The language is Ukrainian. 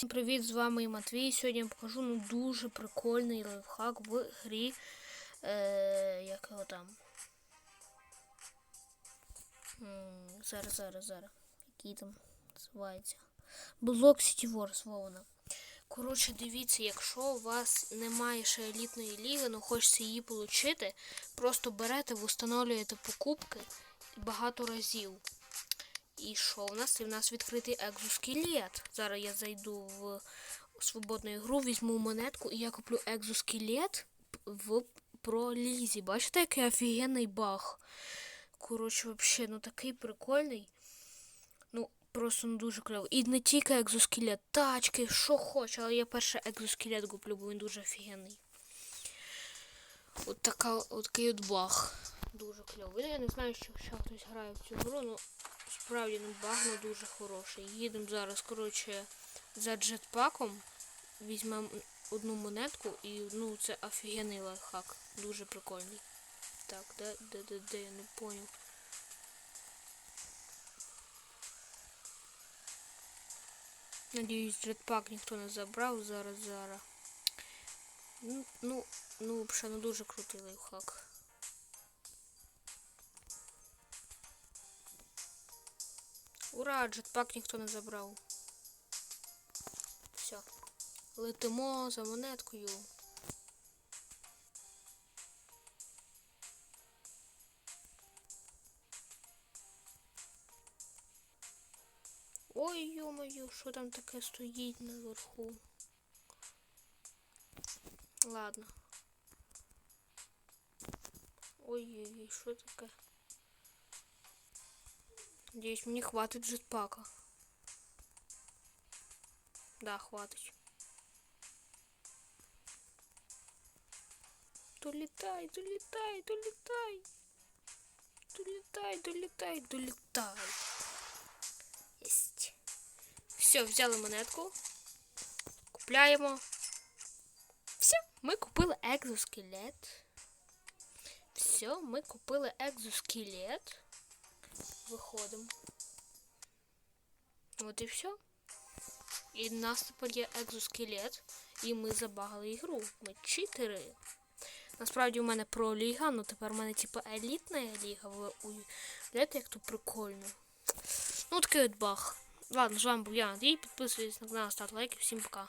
Всім привіт, з вами Матвій. Сьогодні я покажу ну, дуже прикольний лайфхак в грі. Е, як його там? Зараз, зараз, зараз. Який там називається? Block City Wars, вона. Коротше, дивіться, якщо у вас немає ще елітної ліги, але хочеться її отримати, просто берете, встановлюєте покупки багато разів. І що у нас? І в нас відкритий екзоскелет. Зараз я зайду в свободну ігру, візьму монетку і я куплю екзоскелет в пролізі. Бачите, який офігенний баг? Коротше, взагалі, ну такий прикольний. Ну, просто ну дуже кльово. І не тільки екзоскелет, тачки, що хоче, але я перше екзоскелет куплю, бо він дуже офігенний. От така от такий от баг. Дуже кльовий. Я не знаю, що ще хтось грає в цю гру, ну справді ну, баг ну, дуже хороший. Їдемо зараз, коротше, за джетпаком. Візьмемо одну монетку і ну це офігенний лайфхак. Дуже прикольний. Так, де, де, де, де, я не поняв. Надіюсь, джетпак ніхто не забрав зараз зараз. Ну, ну, ну, взагалі, ну дуже крутий лайфхак. Ура, джетпак ніхто не забрав. Все. Летимо за монеткою. Ой, ё-моё, що там таке стоїть наверху? Ладно. Ой-ой-ой, що таке? Надеюсь, мне хватит джетпака. Да, хватит. Долетай, долетай, долетай. Долетай, долетай, долетай. Есть. Все, взяли монетку. Купляємо. Все, ми купили екзоскелет. Все, ми купили екзоскелет. Виходимо. От і все. І в нас тепер є екзоскелет. І ми забагали ігру. Ми читери. Насправді у мене про ліга, але тепер у мене типа елітна ліга. Ви уявляєте, як то прикольно. Ну такий от баг. Ладно, з вами був я Андрій. Підписуйтесь на канал, ставте лайки. Всім пока.